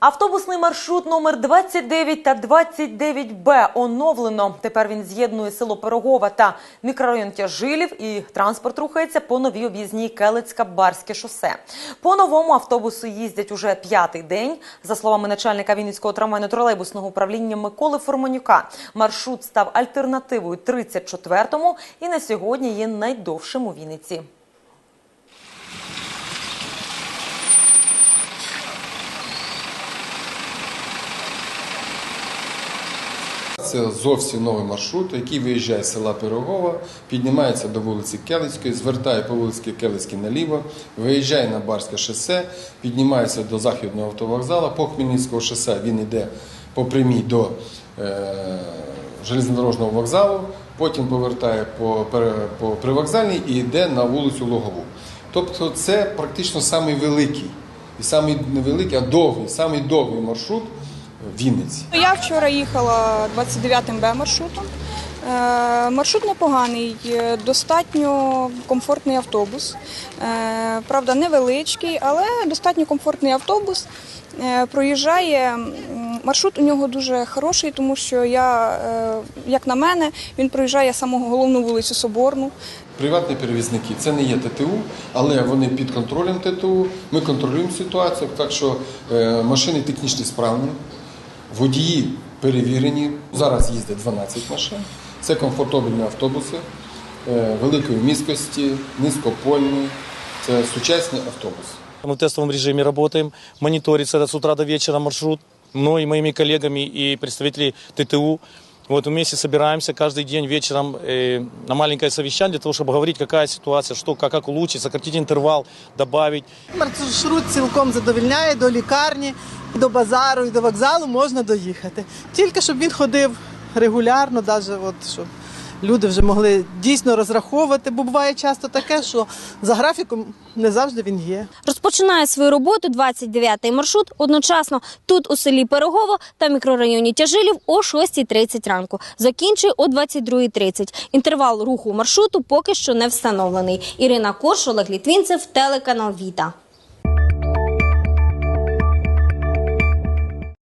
Автобусний маршрут номер 29 та 29Б оновлено. Тепер він з'єднує село Пирогова та мікрорайон Тяжилів і транспорт рухається по новій об'їзній Келицька-Барське шосе. По новому автобусу їздять уже п'ятий день. За словами начальника Вінницького трамвайно-тролейбусного управління Миколи Форманюка, маршрут став альтернативою 34-му і на сьогодні є найдовшим у Вінниці. Це зовсім новий маршрут, який виїжджає з села Пирогова, піднімається до вулиці Келицької, звертає по вулиці Келицькій наліво, виїжджає на Барське шосе, піднімається до західного автовокзалу. По Хмельницького шосе він йде по прямій до е, железнодорожного вокзалу, потім повертає по, по привокзальній і йде на вулицю Логову. Тобто це практично самий і самий невеликий, а довгий, самий довгий маршрут Вінниці. Я вчора їхала 29-м Б маршрутом. Е, Маршрут непоганий, е, достатньо комфортний автобус. Е, Правда, невеличкий, але достатньо комфортний автобус. Проїжджає маршрут у нього дуже хороший, тому що я, як на мене, він проїжджає саму головну вулицю Соборну. Приватні перевізники це не є ТТУ, але вони під контролем ТТУ. Ми контролюємо ситуацію, так що машини технічно справні, водії перевірені. Зараз їздять 12 машин. Це комфортабельні автобуси е, великої міськості, низькопольні. Це сучасні автобуси. Мы в тестовом режиме работаем, мониторится с утра до вечера маршрут. Мной, моими коллегами и представителей ТТУ. Вот вместе собираемся каждый день вечером э, на маленькое совещание для того, чтобы говорить, какая ситуация, что, как, как улучшить, сократить интервал, добавить. Маршрут цілком задовільняє до лікарні, до базару і до вокзалу можна доїхати. Тільки щоб він ходив регулярно, навіть от щоб люди вже могли дійсно розраховувати, бо буває часто таке, що за графіком не завжди він є. Розпочинає свою роботу 29-й маршрут одночасно тут у селі Пирогово та мікрорайоні Тяжилів о 6.30 ранку. Закінчує о 22.30. Інтервал руху маршруту поки що не встановлений. Ірина Корш, Олег Літвінцев, телеканал Віта.